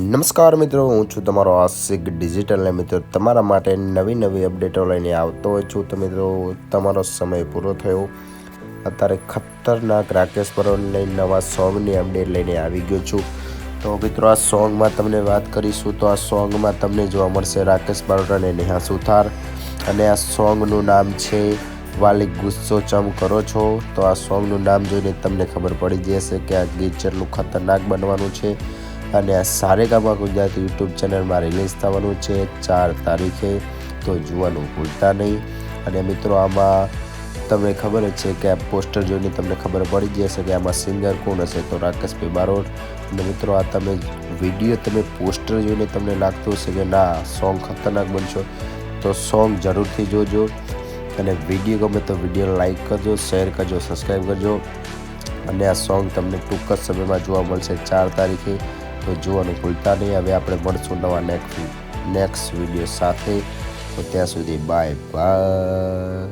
નમસ્કાર મિત્રો, હું છું તમારો આશિક ડિજિટલ ને મિત્રો તમારા માટે નવી નવી અપડેટો લઈને આવતો હોય છું. તો મિત્રો, તમારો સમય પૂરો થયો. અત્યારે ખતરનાક રાકેશ પરોને નવા સોંગની અપડેટ લઈને આવી ગયો છું. તો મિત્રો, આ સોંગમાં તમને વાત કરીશું તો આ સોંગમાં તમને જોવા મળશે રાકેશ બારોટ અને નેહા સુથાર. અને આ સોંગનું નામ છે, વાલી ગુસ્સો ચમ કરો છો? તો આ સોંગનું નામ જોઈને તમને ખબર પડી જશે કે આ ગીત જેટલું ખતરનાક બનવાનું છે. અને આ સારેગામા ગુજરાતી યુટ્યુબ ચેનલમાં રિલીઝ થવાનું છે ચાર તારીખે. તો જોવાનું ભૂલતા નહીં. અને મિત્રો, આમાં તમને ખબર જ છે કે આ પોસ્ટર જોઈને તમને ખબર પડી જશે કે આમાં સિંગર કોણ હશે? તો રાકેશભાઈ બારોટ. અને મિત્રો, આ તમે વીડિયો તમે પોસ્ટર જોઈને તમને લાગતું હશે કે ના સોંગ ખતરનાક બનશો. તો સોંગ જરૂરથી જોજો. અને વીડિયો ગમે તો વીડિયો લાઇક કરજો શેર કરજો સબસ્ક્રાઈબ કરજો. અને આ સોંગ તમને ટૂંક જ સમયમાં જોવા મળશે ચાર તારીખે. તો જોવાનું ભૂલતા નહીં. હવે આપણે મળશું નવા નેક્સ્ટ નેક્સ્ટ વીડિયો સાથે. તો ત્યાં સુધી બાય બાય